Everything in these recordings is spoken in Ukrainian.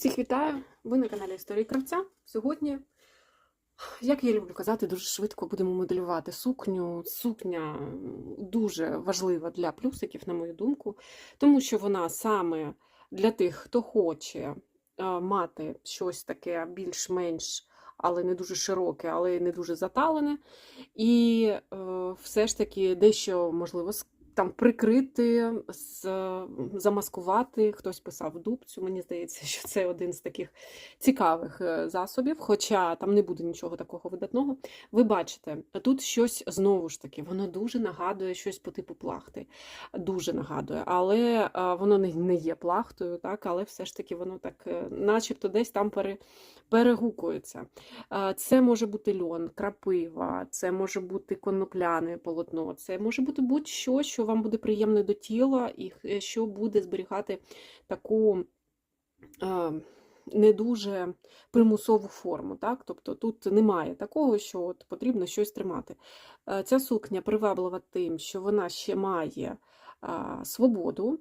Всіх вітаю! Ви на каналі Історії Кравця. Сьогодні, як я люблю казати, дуже швидко будемо моделювати сукню. Сукня дуже важлива для плюсиків, на мою думку, тому що вона саме для тих, хто хоче е, мати щось таке більш-менш, але не дуже широке, але не дуже заталене. І е, все ж таки дещо можливо там прикрити, замаскувати. Хтось писав дубцю. Мені здається, що це один з таких цікавих е, засобів, хоча там не буде нічого такого видатного. Ви бачите, тут щось знову ж таки, воно дуже нагадує щось по типу плахти. Дуже нагадує, але е, воно не, є плахтою, так, але все ж таки воно так, е, начебто, десь там пере, перегукується. Це може бути льон, крапива, це може бути конопляне полотно, це може бути будь-що, що вам буде приємно до тіла і що буде зберігати таку е, не дуже примусову форму. Так? Тобто тут немає такого, що от потрібно щось тримати. Е, Ця сукня приваблива тим, що вона ще має свободу.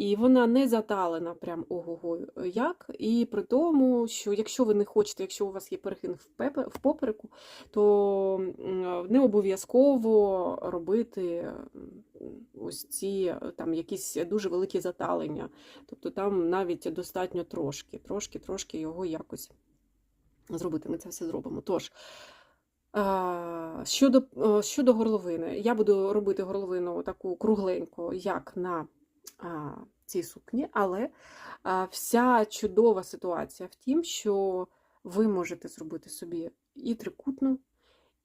І вона не заталена прям ого-го як. І при тому, що якщо ви не хочете, якщо у вас є перехин в, попереку, то не обов'язково робити ось ці е, там якісь дуже великі заталення. Тобто там навіть достатньо трошки, трошки, трошки його якось зробити. Ми це все зробимо. Тож, е, щодо, е, щодо горловини, я буду робити горловину таку кругленьку, як на цій сукні, але вся чудова ситуація в тім, що ви можете зробити собі і трикутну,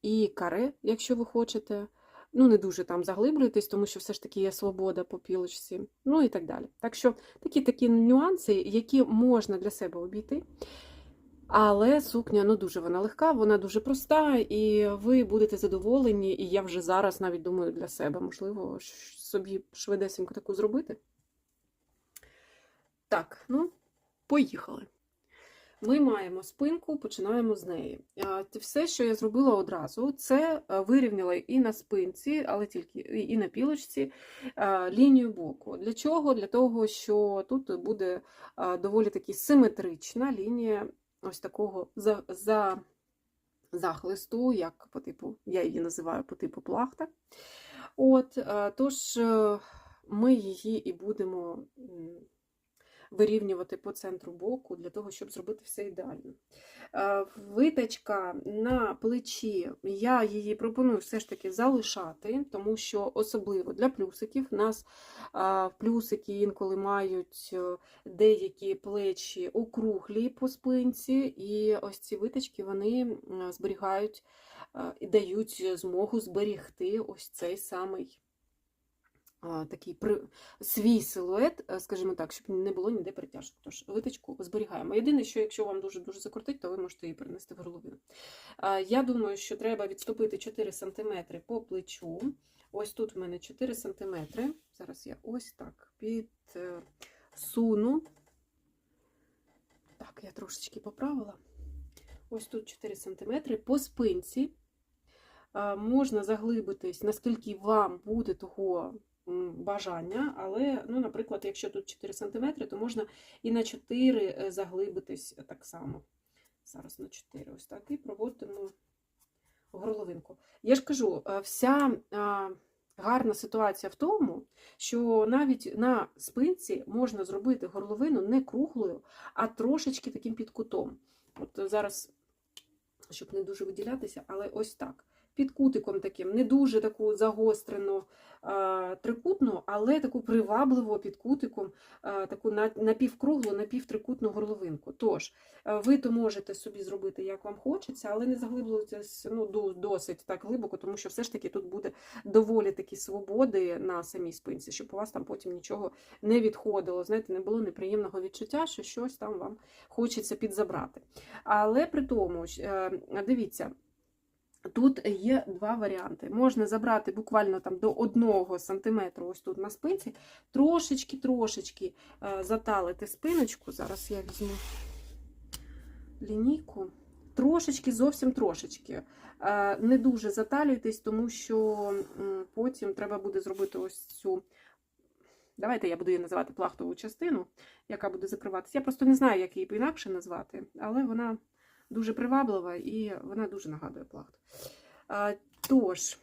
і каре, якщо ви хочете. Ну, не дуже там заглиблюйтесь, тому що все ж таки є свобода по пілочці, ну і так далі. Так що такі такі нюанси, які можна для себе обійти. Але сукня ну дуже вона легка, вона дуже проста, і ви будете задоволені. І я вже зараз навіть думаю для себе, можливо, собі швидесенько таку зробити. Так, ну, поїхали. Ми маємо спинку, починаємо з неї. Все, що я зробила одразу, це е, вирівняла і на спинці, але тільки і на пілочці е, лінію боку. Для чого? Для того, що тут буде е, доволі таки симетрична лінія ось такого за, за захлисту, як по типу, я її називаю по типу плахта. От, е, тож е, ми її і будемо вирівнювати по центру боку для того, щоб зробити все ідеально. Е, Витачка на плечі, я її пропоную все ж таки залишати, тому що особливо для плюсиків у нас плюсики інколи мають е, деякі плечі округлі по спинці, і ось ці витачки вони зберігають е, і дають змогу зберігти ось цей самий такий при... свій силует, е, скажімо так, щоб не було ніде перетяжок. Тож виточку зберігаємо. Єдине, що якщо вам дуже-дуже закрутить, то ви можете її перенести в горловину. Я думаю, що треба відступити 4 см по плечу. Ось тут в мене 4 см. Зараз я ось так підсуну. Так, я трошечки поправила. Ось тут 4 см по спинці. Можна заглибитись, наскільки вам буде того бажання, але, ну, наприклад, якщо тут 4 см, то можна і на 4 е, заглибитись так само. Зараз на 4 ось так, і проводимо горловинку. Я ж кажу, е, вся гарна ситуація в тому, що навіть на спинці можна зробити горловину не круглою, а трошечки таким під кутом. От зараз, щоб не дуже виділятися, але ось так. Під кутиком таким, не дуже таку загострену трикутну, але таку привабливу під кутиком, таку напівкруглу, напівтрикутну горловинку. Тож, ви то можете собі зробити, як вам хочеться, але не заглиблюйтесь ну, досить так глибоко, тому що все ж таки тут буде доволі такі свободи на самій спинці, щоб у вас там потім нічого не відходило. Знаєте, не було неприємного відчуття, що щось там вам хочеться підзабрати. Але при тому, е, дивіться. Тут є два варіанти. Можна забрати буквально там до 1 см ось тут на спинці, трошечки-трошечки е, заталити спиночку. Зараз я візьму лінійку. Трошечки, зовсім трошечки. Е, Не дуже заталюйтесь, тому що потім треба буде зробити ось цю Давайте я буду її називати плахтову частину, яка буде закриватися. Я просто не знаю, як її інакше назвати, але вона дуже приваблива і вона дуже нагадує плахту. Тож,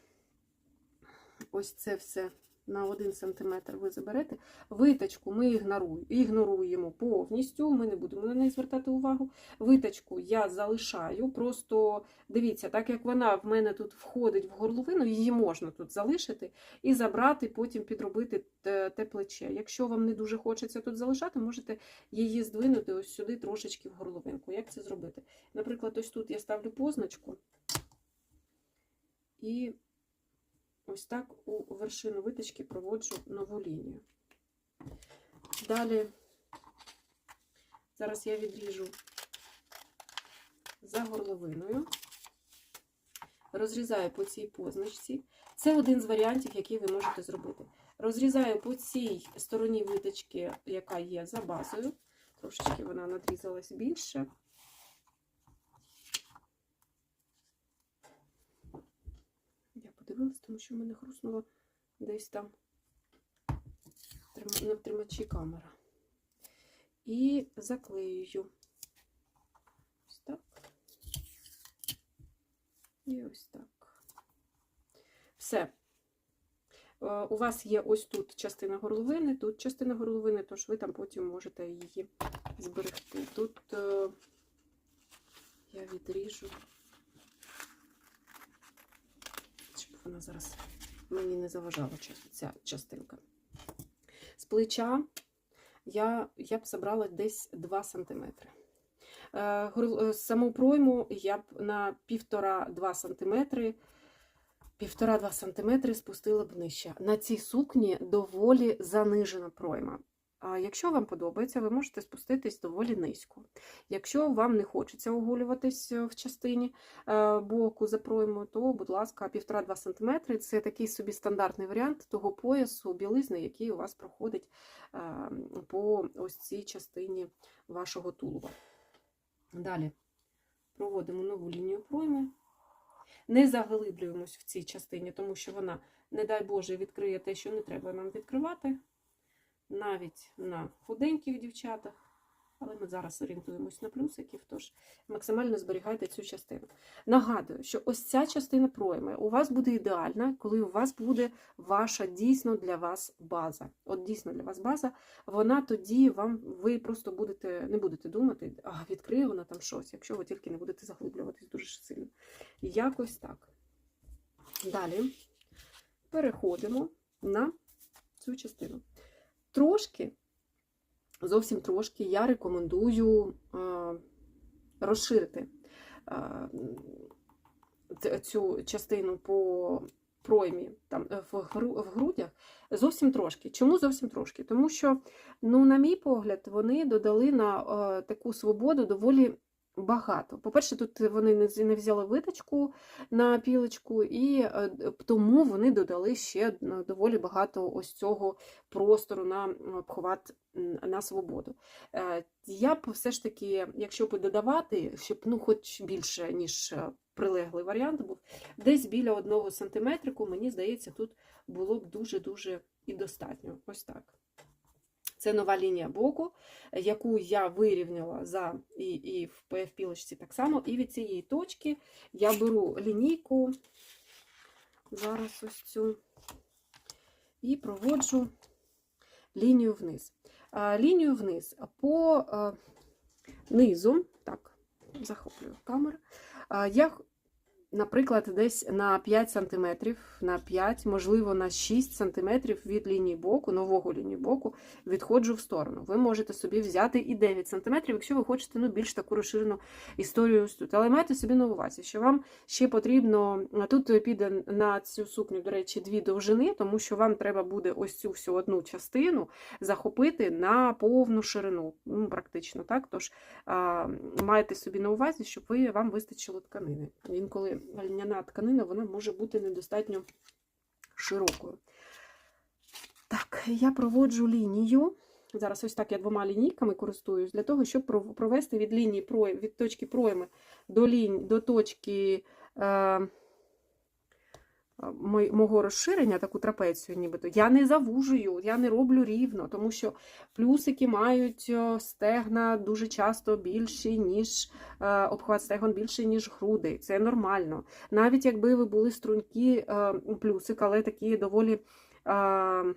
ось це все на 1 см ви заберете. Виточку ми ігноруємо, повністю, ми не будемо на неї звертати увагу. Виточку я залишаю, просто дивіться, так як вона в мене тут входить в горловину, її можна тут залишити і забрати, потім підробити те, те плече. Якщо вам не дуже хочеться тут залишати, можете її здвинути ось сюди трошечки в горловинку. Як це зробити? Наприклад, ось тут я ставлю позначку і ось так у вершину виточки проводжу нову лінію. Далі, зараз я відріжу за горловиною, розрізаю по цій позначці. Це один з варіантів, який ви можете зробити. Розрізаю по цій стороні виточки, яка є за базою. Трошечки вона надрізалась більше. Я подивилась, тому що в мене хруснуло десь там на тримачі камера. І заклеюю. Ось так. І ось так. Все. Е, У вас є ось тут частина горловини, тут частина горловини, тож ви там потім можете її зберегти. Тут е, я відріжу, щоб вона зараз мені не заважала ця частинка. З плеча я, я б забрала десь 2 см. Е, е, Саму пройму я б на 1,5-2 см півтора-два сантиметри спустила б нижче. На цій сукні доволі занижена пройма. Якщо вам подобається, ви можете спуститись доволі низько. Якщо вам не хочеться оголюватись е, в частині е, боку за пройму, то, будь ласка, 1,5-2 см це такий собі стандартний варіант того поясу білизни, який у вас проходить е, по ось цій частині вашого тулуба. Далі проводимо нову лінію пройми. Не заглиблюємось в цій частині, тому що вона, не дай Боже, відкриє те, що не треба нам відкривати, навіть на худеньких дівчатах. Але ми зараз орієнтуємось на плюсиків, тож максимально зберігайте цю частину. Нагадую, що ось ця частина пройми у вас буде ідеальна, коли у вас буде ваша дійсно для вас база. От дійсно для вас база, вона тоді вам, ви просто будете, не будете думати, а відкриє вона там щось, якщо ви тільки не будете заглиблюватись дуже сильно. Якось так. Далі переходимо на цю частину. Трошки, зовсім трошки, я рекомендую е, розширити е, цю частину по проймі там, е, в, грудях зовсім трошки. Чому зовсім трошки? Тому що, ну, на мій погляд, вони додали на таку свободу доволі багато. По-перше, тут вони не взяли виточку на пілочку, і е, тому вони додали ще доволі багато ось цього простору на обхват на свободу. Е, Я б все ж таки, якщо б додавати, щоб ну, хоч більше, ніж е, прилеглий варіант був, десь біля одного сантиметрику, мені здається, тут було б дуже-дуже і достатньо. Ось так. Це нова лінія боку, яку я вирівняла за і, і в PF-пілочці так само. І від цієї точки я беру лінійку, зараз ось цю, і проводжу лінію вниз. Лінію вниз по а, низу, так, захоплюю камеру, я, наприклад, десь на 5 см, на 5, можливо, на 6 см від лінії боку, нового лінії боку, відходжу в сторону. Ви можете собі взяти і 9 см, якщо ви хочете ну, більш таку розширену історію тут. Але майте собі на увазі, що вам ще потрібно, тут піде на цю сукню, до речі, дві довжини, тому що вам треба буде ось цю всю одну частину захопити на повну ширину, ну, практично так. Тож а, майте собі на увазі, щоб ви, вам вистачило тканини. Інколи льняна тканина вона може бути недостатньо широкою. Так, я проводжу лінію. Зараз ось так я двома лінійками користуюсь для того, щоб провести від лінії від точки пройми до, лінії, до точки е, мого розширення, таку трапецію, нібито, я не завужую, я не роблю рівно, тому що плюсики мають стегна дуже часто більші, ніж е, обхват стегон більший, ніж груди. Це нормально. Навіть якби ви були стрункі е, плюсик, але такі доволі. е,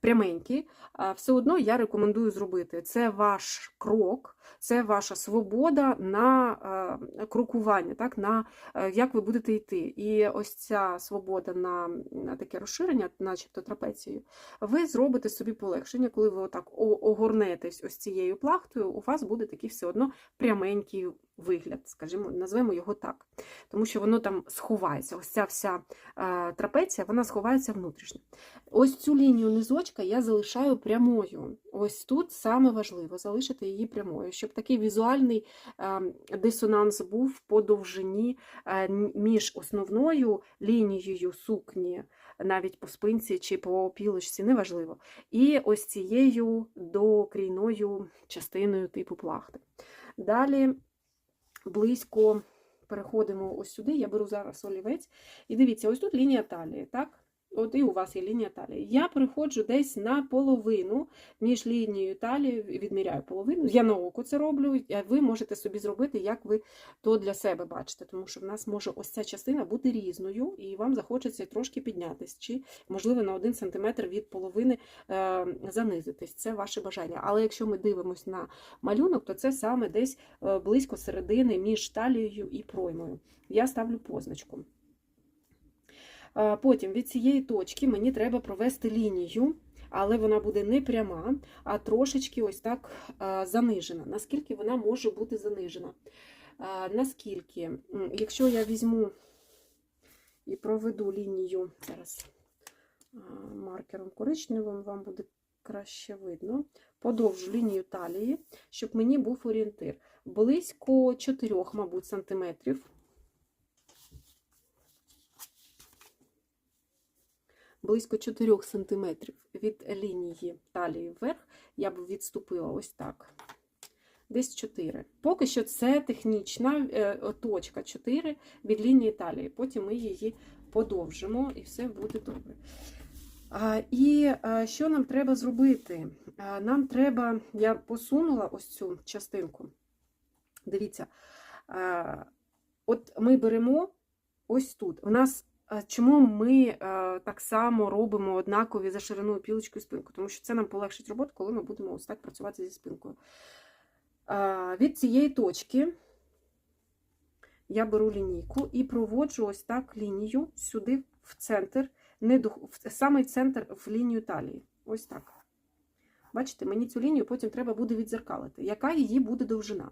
Пряменькі, все одно я рекомендую зробити. Це ваш крок, це ваша свобода на е, крокування, так, на е, як ви будете йти. І ось ця свобода на, на таке розширення, начебто трапецією, ви зробите собі полегшення, коли ви отак огорнетесь ось цією плахтою, у вас буде такий все одно пряменький вигляд, скажімо, назвемо його так. Тому що воно там сховається. Ось ця вся е, трапеція, вона сховається внутрішньо. Ось цю лінію низочка я залишаю прямою. Ось тут саме важливо залишити її прямою, щоб такий візуальний е, дисонанс був по довжині е, між основною лінією сукні, навіть по спинці чи по пілочці, неважливо, і ось цією докрійною частиною типу плахти. Далі близько переходимо ось сюди. Я беру зараз олівець. І дивіться, ось тут лінія талії, так? От і у вас є лінія талії. Я переходжу десь на половину між лінією талії, відміряю половину. Я на око це роблю, ви можете собі зробити, як ви то для себе бачите, тому що в нас може ось ця частина бути різною, і вам захочеться трошки піднятись, чи, можливо, на 1 см від половини е, занизитись. Це ваше бажання. Але якщо ми дивимося на малюнок, то це саме десь е, близько середини між талією і проймою. Я ставлю позначку. Е, Потім від цієї точки мені треба провести лінію, але вона буде не пряма, а трошечки ось так е, занижена. Наскільки вона може бути занижена? Е, Наскільки, якщо я візьму і проведу лінію, зараз маркером коричневим вам буде краще видно, подовжу лінію талії, щоб мені був орієнтир. Близько 4, мабуть, сантиметрів. Близько 4 см від лінії талії вверх, я б відступила ось так. Десь 4. Поки що це технічна е, точка 4 від лінії талії. Потім ми її подовжимо і все буде добре. І що нам треба зробити? Нам треба, я посунула ось цю частинку. Дивіться, от ми беремо ось тут. У нас Чому ми е, так само робимо однакові за шириною пілочку і спинку? Тому що це нам полегшить роботу, коли ми будемо ось так працювати зі спинкою. Е, від цієї точки я беру лінійку і проводжу ось так лінію сюди в центр, не до, в самий центр в лінію талії. Ось так. Бачите, мені цю лінію потім треба буде відзеркалити. Яка її буде довжина?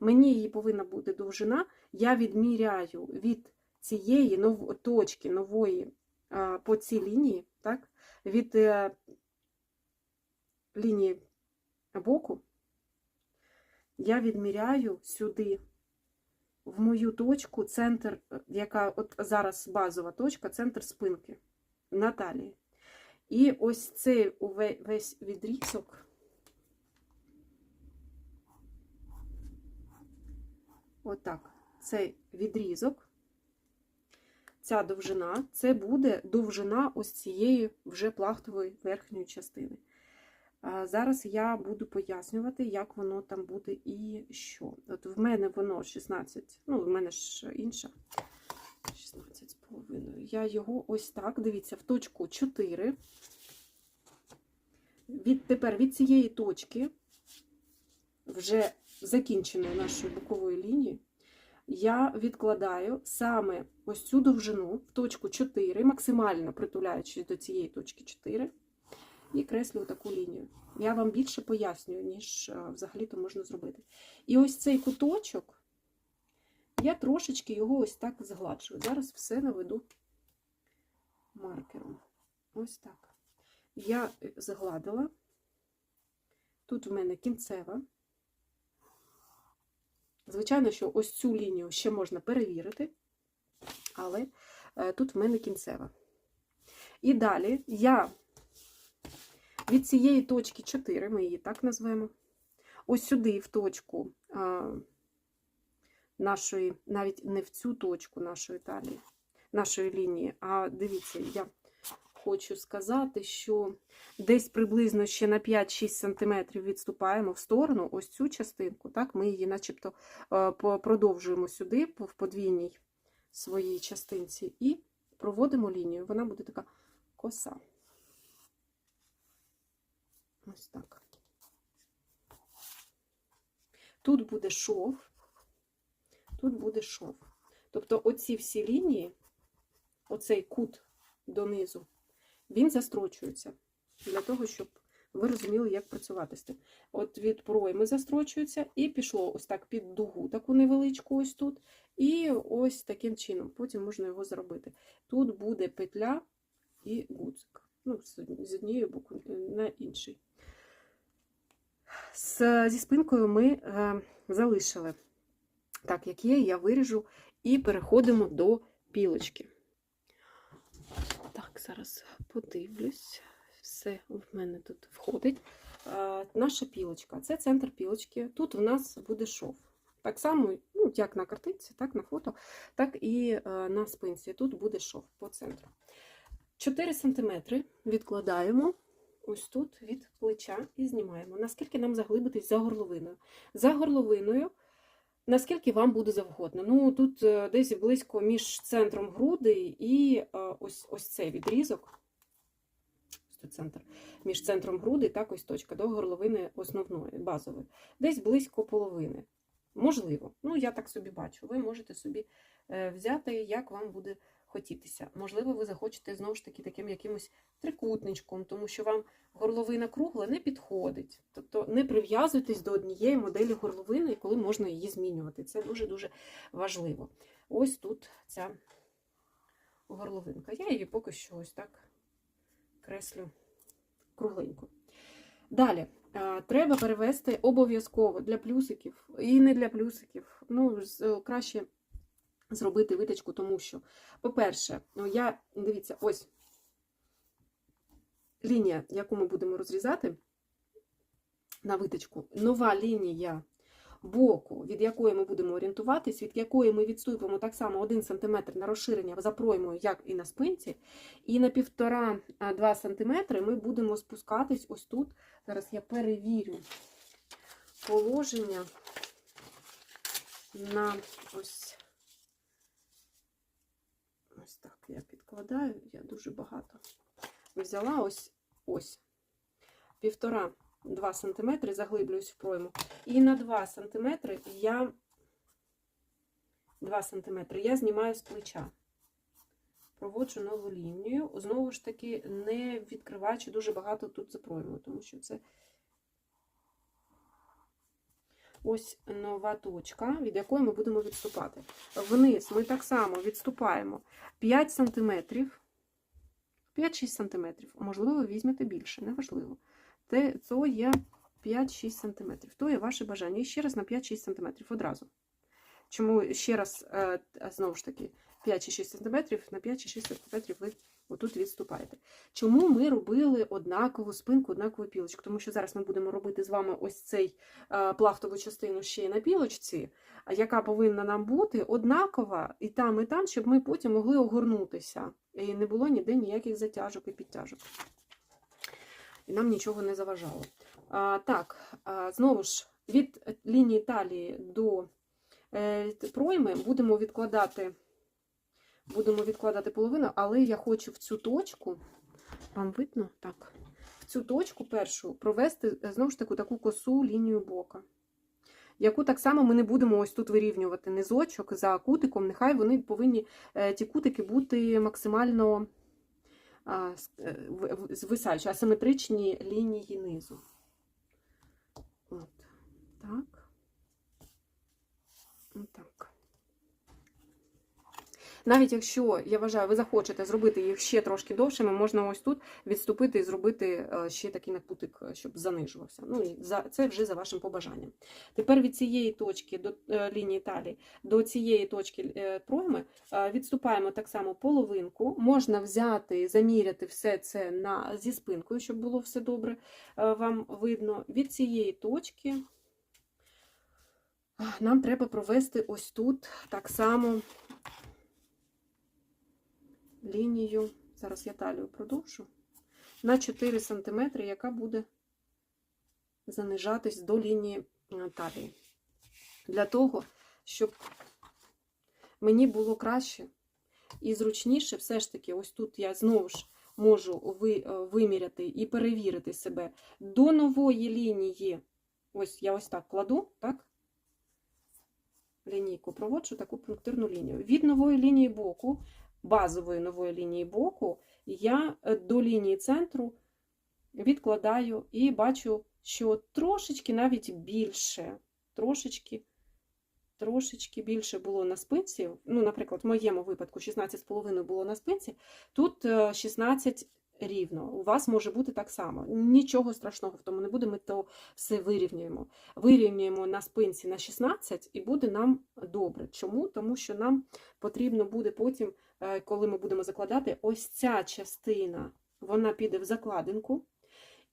Мені її повинна бути довжина, я відміряю від цієї нов... точки нової по цій лінії, так, від е, лінії боку, я відміряю сюди, в мою точку, центр, яка от зараз базова точка, центр спинки на талії. І ось цей весь відрізок. Отак, цей відрізок ця довжина, це буде довжина ось цієї вже плахтової верхньої частини. Зараз я буду пояснювати, як воно там буде і що. От в мене воно 16, ну, в мене ж інша 16 з половиною. Я його ось так, дивіться, в точку 4. Від, тепер від цієї точки, вже закінченої нашої бокової лінії, я відкладаю саме ось цю довжину в точку 4, максимально притуляючись до цієї точки 4, і креслю таку лінію. Я вам більше пояснюю, ніж е, взагалі-то можна зробити. І ось цей куточок, я трошечки його ось так згладжую. Зараз все наведу маркером. Ось так. Я згладила. Тут в мене кінцева. Звичайно, що ось цю лінію ще можна перевірити, але е, тут в мене кінцева. І далі я від цієї точки 4, ми її так назвемо, ось сюди, в точку нашої, навіть не в цю точку нашої талії, нашої лінії. А дивіться, я хочу сказати, що десь приблизно ще на 5-6 см відступаємо в сторону, ось цю частинку, так, ми її начебто е, продовжуємо сюди в подвійній своїй частинці і проводимо лінію. Вона буде така коса. Ось так. Тут буде шов, тут буде шов. Тобто оці всі лінії, оцей кут донизу, він застрочується для того, щоб ви розуміли, як працювати з тим. От від пройми застрочується і пішло ось так під дугу, таку невеличку ось тут. І ось таким чином. Потім можна його зробити. Тут буде петля і гудзик. Ну, з однієї боку на інший. З, зі спинкою ми е, залишили так, як є, я виріжу і переходимо до пілочки. Зараз подивлюсь. Все в мене тут входить. Е, наша пілочка. Це центр пілочки. Тут в нас буде шов. Так само, ну, як на картинці, так на фото, так і е, на спинці. Тут буде шов по центру. 4 см відкладаємо ось тут від плеча і знімаємо. Наскільки нам заглибитись за горловиною? За горловиною, наскільки вам буде завгодно. Ну, тут е, десь близько між центром груди і е, ось, ось цей відрізок. Центр. Між центром груди, так, ось точка до горловини основної, базової. Десь близько половини. Можливо. Ну, я так собі бачу. Ви можете собі е, взяти, як вам буде хотітися. Можливо, ви захочете знову ж таки таким якимось трикутничком, тому що вам горловина кругла не підходить. Тобто не прив'язуйтесь до однієї моделі горловини, коли можна її змінювати. Це дуже-дуже важливо. Ось тут ця горловинка. Я її поки що ось так креслю кругленько. Далі. е, Треба перевести обов'язково для плюсиків і не для плюсиків. Ну, е, краще зробити виточку, тому що, по-перше, ну, я, дивіться, ось лінія, яку ми будемо розрізати на виточку, нова лінія боку, від якої ми будемо орієнтуватись, від якої ми відступимо так само 1 см на розширення за проймою, як і на спинці, і на 1,5-2 см ми будемо спускатись ось тут. Зараз я перевірю положення на. Ось так я я дуже багато взяла ось ось півтора-два сантиметри, заглиблююсь в пройму. І на 2 сантиметри я 2 сантиметри я знімаю з плеча. Проводжу нову лінію. Знову ж таки, не відкриваючи дуже багато тут за проймою, тому що це ось нова точка, від якої ми будемо відступати. Вниз ми так само відступаємо 5 см, 5-6 см. Можливо, візьмете більше, неважливо. Це є 5-6 см. То є ваше бажання. І ще раз на 5-6 см одразу. Чому ще раз, е, знову ж таки, 5 чи 6 см, на 5 чи 6 см ви отут відступаєте. Чому ми робили однакову спинку, однакову пілочку? Тому що зараз ми будемо робити з вами ось цей е, плахтову частину ще й на пілочці, яка повинна нам бути однакова і там, і там, щоб ми потім могли огорнутися. І не було ніде ніяких затяжок і підтяжок. І нам нічого не заважало. А, так, а, знову ж, від лінії талії до е, пройми будемо відкладати, будемо відкладати половину, але я хочу в цю точку, вам видно? Так, в цю точку першу провести, е, знову ж таки, таку косу лінію бока. Яку так само ми не будемо ось тут вирівнювати низочок за кутиком, нехай вони повинні е, ті кутики бути максимально е, звисаючі, асиметричні лінії низу. От. Так. Отак. Навіть якщо, я вважаю, ви захочете зробити їх ще трошки довшими, можна ось тут відступити і зробити е, ще такий накутик, е, щоб занижувався. Ну, і за, це вже за вашим побажанням. Тепер від цієї точки до е, лінії талії до цієї точки пройми відступаємо так само половинку. Можна взяти, заміряти все це на, зі спинкою, щоб було все добре вам видно. Від цієї точки нам треба провести ось тут так само лінію, зараз я талію продовжу, на 4 см, яка буде занижатись до лінії е, талії. Для того, щоб мені було краще і зручніше, все ж таки, ось тут я знову ж можу е, виміряти і перевірити себе до нової лінії. Ось я ось так кладу, так? Лінійку проводжу таку пунктирну лінію. Від нової лінії боку, базової нової лінії боку, я е, до лінії центру відкладаю і бачу, що трошечки навіть більше, трошечки, трошечки більше було на спинці. Ну, наприклад, в моєму випадку 16,5 було на спинці, тут е, 16 рівно. У вас може бути так само. Нічого страшного в тому не буде, ми то все вирівнюємо. Вирівнюємо на спинці на 16 і буде нам добре. Чому? Тому що нам потрібно буде потім, е, коли ми будемо закладати, ось ця частина, вона піде в закладинку.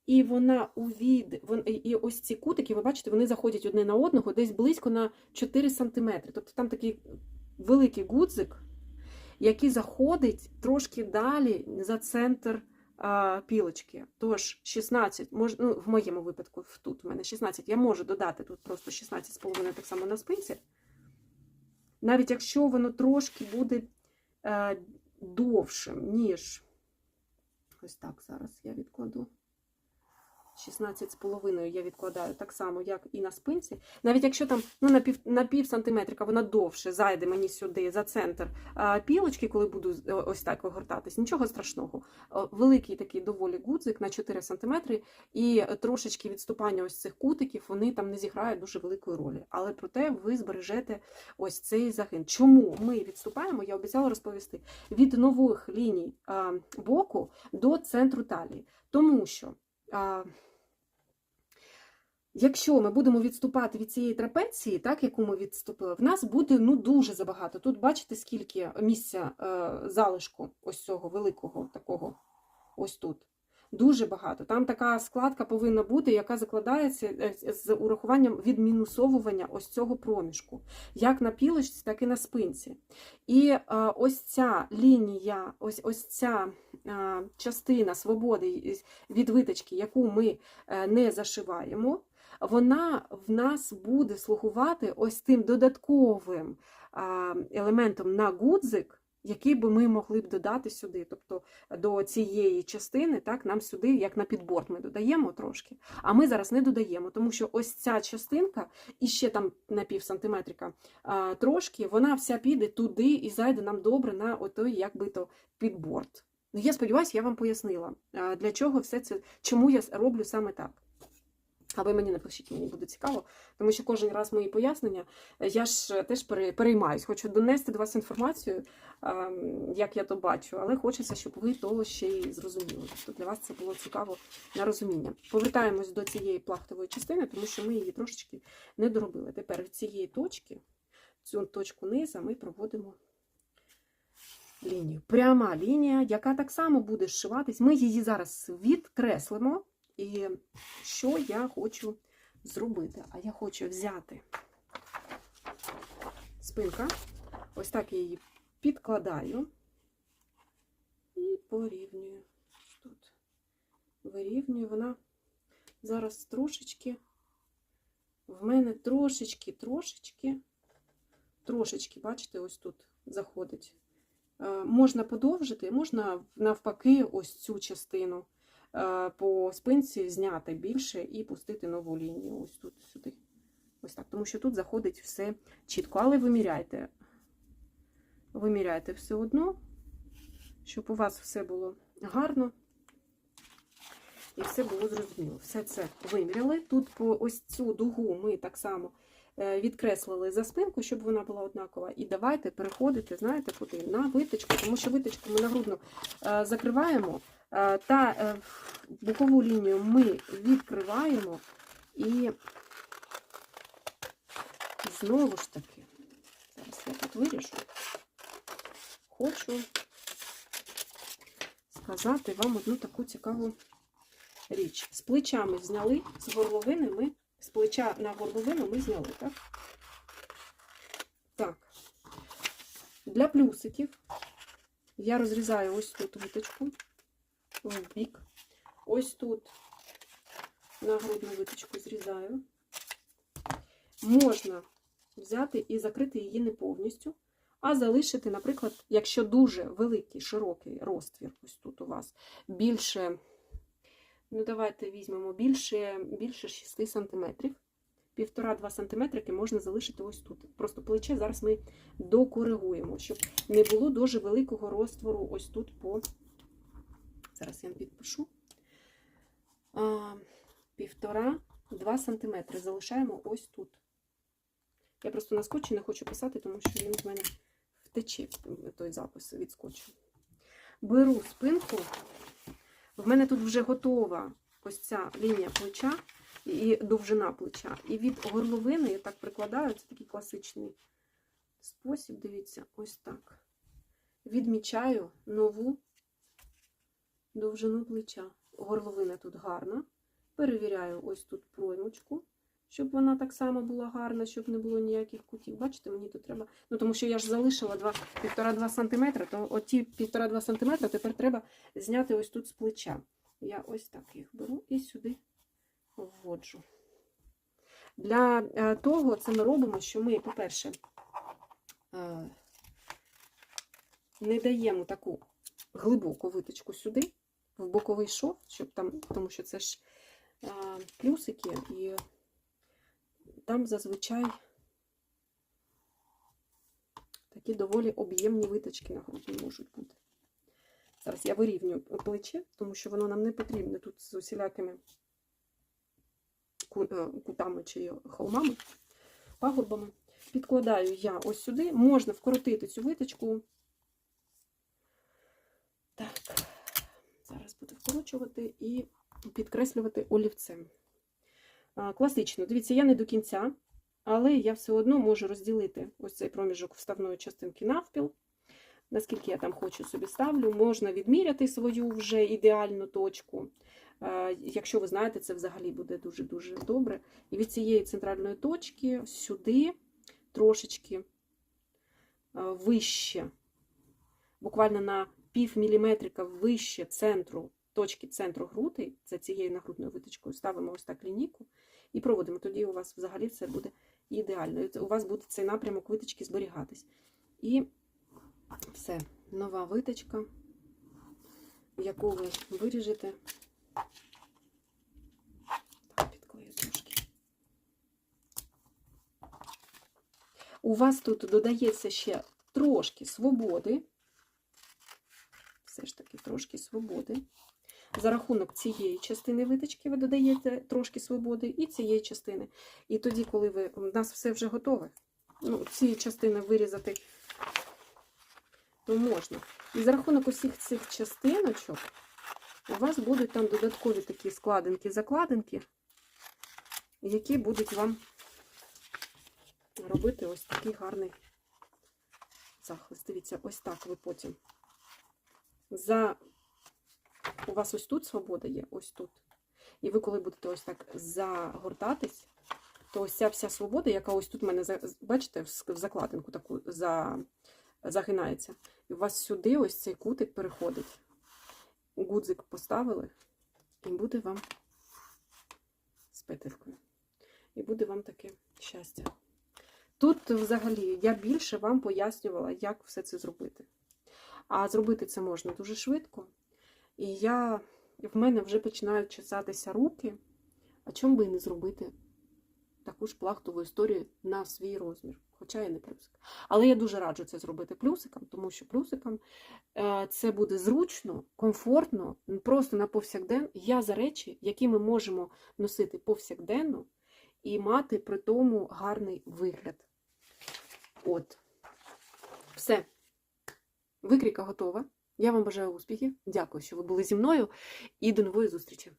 І вона у і- ось ці кутики, ви бачите, вони заходять одне на одного десь близько на 4 см. Тобто там такий великий гудзик, який заходить трошки далі за центр а, пілочки. Тож 16, мож... ну, в моєму випадку, тут у мене 16, я можу додати тут просто 16,5 так само на спинці. Навіть якщо воно трошки буде е, довшим, ніж ось так зараз я відкладу. 16,5 я відкладаю так само, як і на спинці. Навіть якщо там ну, на, пів, на пів сантиметрика вона довше зайде мені сюди за центр а, пілочки, коли буду ось так огортатись, нічого страшного. Великий такий доволі гудзик на 4 сантиметри, і трошечки відступання ось цих кутиків, вони там не зіграють дуже великої ролі. Але проте ви збережете ось цей загин. Чому ми відступаємо, я обіцяла розповісти, від нових ліній а, боку до центру талії. Тому що. А, Якщо ми будемо відступати від цієї трапеції, так яку ми відступили, в нас буде ну дуже забагато. Тут бачите, скільки місця е, залишку ось цього великого такого, ось тут. Дуже багато. Там така складка повинна бути, яка закладається е, з урахуванням відмінусовування ось цього проміжку, як на пілочці, так і на спинці. І е, ось ця лінія, ось ось ця е, частина свободи від виточки, яку ми е, не зашиваємо, вона в нас буде слугувати ось тим додатковим елементом на гудзик, який би ми могли б додати сюди. Тобто до цієї частини, так, нам сюди, як на підборд, ми додаємо трошки. А ми зараз не додаємо, тому що ось ця частинка, і ще там на пів сантиметрика трошки, вона вся піде туди і зайде нам добре на отой, як би то, підборд. Ну, я сподіваюся, я вам пояснила, для чого все це, чому я роблю саме так. А ви мені напишіть, мені буде цікаво, тому що кожен раз мої пояснення, е, я ж теж пере- переймаюсь. Хочу донести до вас інформацію, ем, як я то бачу, але хочеться, щоб ви то ще й зрозуміли. Тобто для вас це було цікаво на розуміння. Повертаємось до цієї плахтової частини, тому що ми її трошечки не доробили. Тепер від цієї точки, цю точку низа, ми проводимо лінію. Пряма лінія, яка так само буде зшиватись. Ми її зараз відкреслимо. І що я хочу зробити? А я хочу взяти спинка, ось так я її підкладаю і порівнюю. Тут вирівнюю, вона зараз трошечки, в мене трошечки, трошечки, трошечки, бачите, ось тут заходить. Е, Можна подовжити, можна навпаки ось цю частину по спинці зняти більше і пустити нову лінію. Ось тут сюди. Ось так. Тому що тут заходить все чітко. Але виміряйте. Виміряйте все одно, щоб у вас все було гарно. І все було зрозуміло. Все це виміряли. Тут по ось цю дугу ми так само е, відкреслили за спинку, щоб вона була однакова. І давайте переходити, знаєте, куди? На виточку, тому що виточку ми нагрудно е, закриваємо. Е, Та е, бокову лінію ми відкриваємо і знову ж таки, зараз я тут вирішу, хочу сказати вам одну таку цікаву річ. З плечами зняли, з горловини ми, з плеча на горловину ми зняли, так? Так. Для плюсиків Я розрізаю ось тут виточку в бік. Ось тут на грудну виточку зрізаю. Можна взяти і закрити її не повністю, а залишити, наприклад, якщо дуже великий, широкий розтвір, ось тут у вас більше, ну давайте візьмемо більше, більше 6 см. Півтора-два сантиметрики можна залишити ось тут. Просто плече зараз ми докоригуємо, щоб не було дуже великого розтвору ось тут по. Зараз я вам підпишу. Півтора-два сантиметри залишаємо ось тут. Я просто на скотчі не хочу писати, тому що він в мене втече той запис від скотчу. Беру спинку. В мене тут вже готова ось ця лінія плеча і довжина плеча. І від горловини я так прикладаю, це такий класичний спосіб, дивіться, ось так. Відмічаю нову довжину плеча. Горловина тут гарна. Перевіряю ось тут проймочку, щоб вона так само була гарна, щоб не було ніяких кутів. Бачите, мені тут треба. Ну, тому що я ж залишила 1,5-2 см, то оті 1,5-2 см тепер треба зняти ось тут з плеча. Я ось так їх беру і сюди вводжу. Для е, того це ми робимо, що ми, по-перше, е, не даємо таку глибоку виточку сюди, в боковий шов, щоб там, тому що це ж е, плюсики, і там зазвичай такі доволі об'ємні виточки на груді можуть бути. Зараз я вирівнюю плече, тому що воно нам не потрібне тут з усілякими кутами чи холмами, пагорбами. Підкладаю я ось сюди. Можна вкоротити цю виточку. Так, буду вкорочувати і підкреслювати олівцем. Класично, дивіться, я не до кінця, але я все одно можу розділити ось цей проміжок вставної частинки навпіл. Наскільки я там хочу собі ставлю, можна відміряти свою вже ідеальну точку. Якщо ви знаєте, це взагалі буде дуже-дуже добре. І від цієї центральної точки сюди трошечки вище, буквально на пів міліметрика вище центру, точки центру груди, за цією нагрудною виточкою, ставимо ось так лінійку і проводимо. Тоді у вас взагалі все буде ідеально. У вас буде цей напрямок виточки зберігатись. І все, нова виточка, яку ви виріжете. У вас тут додається ще трошки свободи. Все ж таки трошки свободи. За рахунок цієї частини виточки ви додаєте трошки свободи і цієї частини. І тоді, коли ви. У нас все вже готове. Ну, ці частини вирізати, то можна. І за рахунок усіх цих частиночок у вас будуть там додаткові такі складинки-закладинки, які будуть вам робити ось такий гарний захист. Дивіться, ось так ви потім. За... У вас ось тут свобода є, ось тут. І ви, коли будете ось так загортатись, то ось ця вся свобода, яка ось тут в мене, бачите, в закладинку таку за... загинається. І у вас сюди ось цей кутик переходить. Гудзик поставили, і буде вам з петелькою. І буде вам таке щастя. Тут, взагалі, я більше вам пояснювала, як все це зробити. А зробити це можна дуже швидко. І я, в мене вже починають чесатися руки. А чому би і не зробити таку ж плахтову історію на свій розмір? Хоча я не плюсик. Але я дуже раджу це зробити плюсиком, тому що плюсиком це буде зручно, комфортно, просто на повсякден. Я за речі, які ми можемо носити повсякденно і мати при тому гарний вигляд. От. Все. Викрійка готова. Я вам бажаю успіхів. Дякую, що ви були зі мною. І до нової зустрічі!